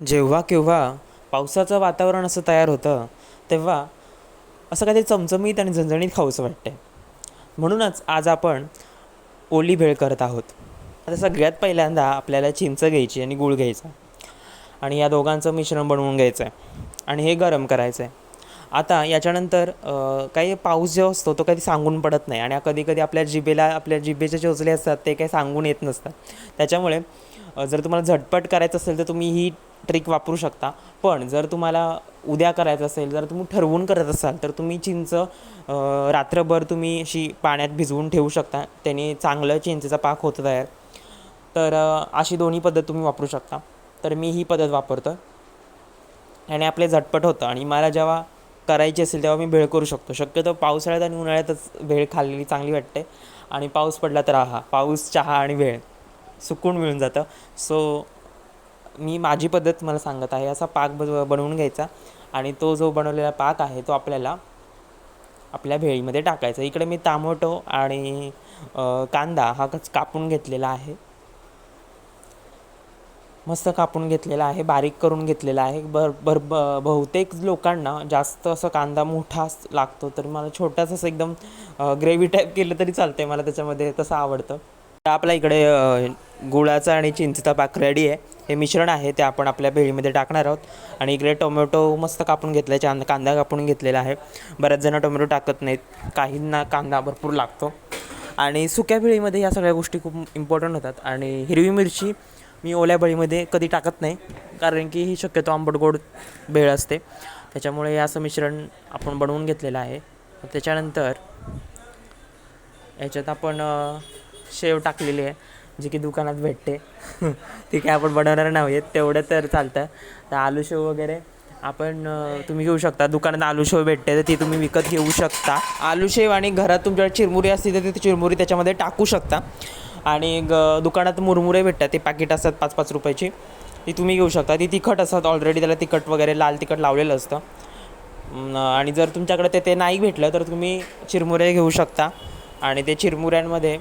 जेव्हा केव्हा पावसाचं वातावरण असं तयार होतं तेव्हा असं काहीतरी चमचमीत आणि झणझणीत खाऊसं वाटते म्हणूनच आज आपण ओली भेळ करत आहोत. आता सगळ्यात पहिल्यांदा आपल्याला चिंच घ्यायची आणि गूळ घ्यायचा. आणि या दोघांचं मिश्रण बनवून घ्यायचं आहे आणि हे गरम करायचं आहे आता याच्यानंतर काही पाऊस जो असतो तो कधी सांगून पडत नाही. आणि कधी कधी आपल्या जिभेला आपल्या जिभेचे चोचले असतात ते काही सांगून येत नसतात. त्याच्यामुळे जर तुम्हाला झटपट करायचं असेल तर तुम्ही ही ट्रिक वापरू शकता. पण जर तुम्हाला उद्या करायचं असेल जर तुम्ही ठरवून करत असाल तर तुम्ही चिंच रात्रभर तुम्ही अशी पाण्यात भिजवून ठेवू शकता. त्याने चांगलं चिंचेचा पाक होतो तयार. तर अशी दोन्ही पद्धत तुम्ही वापरू शकता. तर मी ही पद्धत वापरतो. आणि आपले झटपट होतं. आणि मला जेव्हा करायची असेल तेव्हा मी भेळ करू शकतो. शक्यतो पावसाळ्यात आणि उन्हाळ्यातच भेळ खाल्लेली चांगली वाटते. आणि पाऊस पडला तर आहा पाऊस चहा आणि भेळ सुकून मिळून जातं. सो मी माझी पद्धत मला सांगत आहे. असा पाक ब बनवून घ्यायचा आणि तो जो बनवलेला पाक आहे तो आपल्याला आपल्या भेळीमध्ये टाकायचा. इकडे मी टामोटो आणि कांदा हा कच कापून घेतलेला आहे. मस्त कापून घेतलेला आहे बारीक करून घेतलेला आहे. भर भर ब बहुतेक लोकांना जास्त असं कांदा मोठा लागतो. तर मला छोटाच असं एकदम ग्रेव्ही टाईप केलं तरी चालतं आहे मला त्याच्यामध्ये तसं आवडतं. आपल्या इकडे गुळाचा आणि चिंचेचा पाक रेडी आहे. हे मिश्रण आहे ते आपण आपल्या भेळीमध्ये टाकणार आहोत. आणि इकडे टोमॅटो मस्त कापून घेतला चांद कांदा कापून घेतलेला आहे. बऱ्याच जण टोमॅटो टाकत नाहीत. काहींना कांदा भरपूर लागतो. आणि सुक्या भेळीमध्ये या सगळ्या गोष्टी खूप इम्पॉर्टंट होतात. आणि हिरवी मिरची मी ओल्या भेळीमध्ये कधी टाकत नाही कारण की ही शक्यतो आंबट गोड भेळ असते. त्याच्यामुळे हे असं मिश्रण आपण बनवून घेतलेलं आहे. त्याच्यानंतर याच्यात आपण शेव टाकलेली आहे जी की दुकानात भेटते. ती काय आपण बनवणार नाही आहेत तेवढं तर चालतं. तर आलू शेव वगैरे आपण तुम्ही घेऊ शकता. दुकानात आलू शेव भेटते तर ती तुम्ही विकत घेऊ शकता. आलू शेव आणि घरात तुमच्याकडे चिरमुरी असते तर ती चिरमुरी त्याच्यामध्ये टाकू शकता. आणि ग दुकानात मुरमुरे भेटतात ते पाकिट असतात पाच पाच रुपयाची. ती तुम्ही घेऊ शकता. ती तिखट असतात ऑलरेडी त्याला तिखट वगैरे लाल तिखट लावलेलं असतं. आणि जर तुमच्याकडे ते ते नाही भेटलं तर तुम्ही चिरमुरे घेऊ शकता. आणि ते चिरमुऱ्यांमध्ये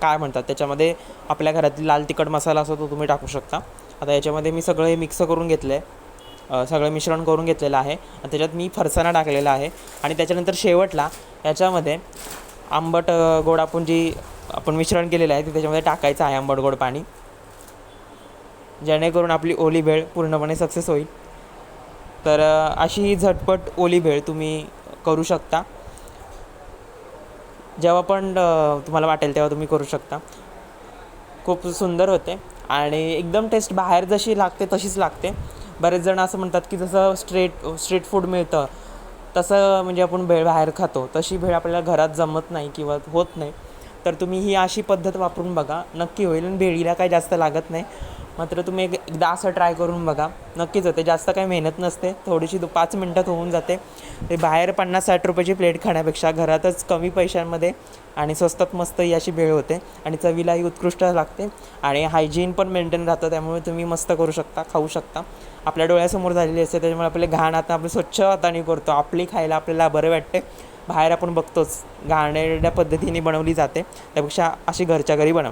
काय म्हणतात त्याच्यामध्ये आपल्या घरातील लाल तिखट मसाला असतो तो तुम्ही टाकू शकता. आता याच्यामध्ये मी सगळं हे मिक्स करून घेतलं आहे सगळं मिश्रण करून घेतलेलं आहे. आणि त्याच्यात मी फरसाणा टाकलेला आहे. आणि त्याच्यानंतर शेवटला याच्यामध्ये आंबट गोड आपण जी आपण मिश्रण केलेलं आहे ते त्याच्यामध्ये टाकायचं आहे आंबट गोड पाणी. जेणेकरून आपली ओली भेळ पूर्णपणे सक्सेस होईल. तर अशी ही झटपट ओली भेळ तुम्ही करू शकता. जेव्हा पण तुम्हाला वाटेल तेव्हा तुम्ही करू शकता. खूप सुंदर होते. आणि एकदम टेस्ट बाहेर जशी लागते तशीच लागते. बरेच जण असं म्हणतात की जसं स्ट्रीट स्ट्रीट फूड मिळतं तसं म्हणजे आपण भेळ बाहेर खातो. तशी भेळ आपल्याला घरात जमत नाही किंवा होत नाही. तर तुम्ही ही अशी पद्धत वापरून बघा. नक्की होईल आणि भेळीला काही जास्त लागत नाही. मात्र तुम्ही एक एकदा असं ट्राय करून बघा. नक्कीच होते. जास्त काही मेहनत नसते. थोडीशी दो पाच मिनटात होऊन जाते. ते बाहेर पन्नास साठ रुपयाची प्लेट खाण्यापेक्षा घरातच कमी पैशांमध्ये आणि स्वस्तात मस्त ही अशी भेळ होते. आणि चवीलाही उत्कृष्ट लागते. आणि हायजीन पण मेंटेन राहतं. त्यामुळे तुम्ही मस्त करू शकता खाऊ शकता. आपल्या डोळ्यासमोर झालेली असते. त्याच्यामुळे आपले घाण आता आपण स्वच्छ हाताने करतो. आपली खायला आपल्याला बरं वाटते. बाहेर आपण बघतोच घाणेरड्या पद्धतीने बनवली जाते. त्यापेक्षा अशी घरच्या घरी बनव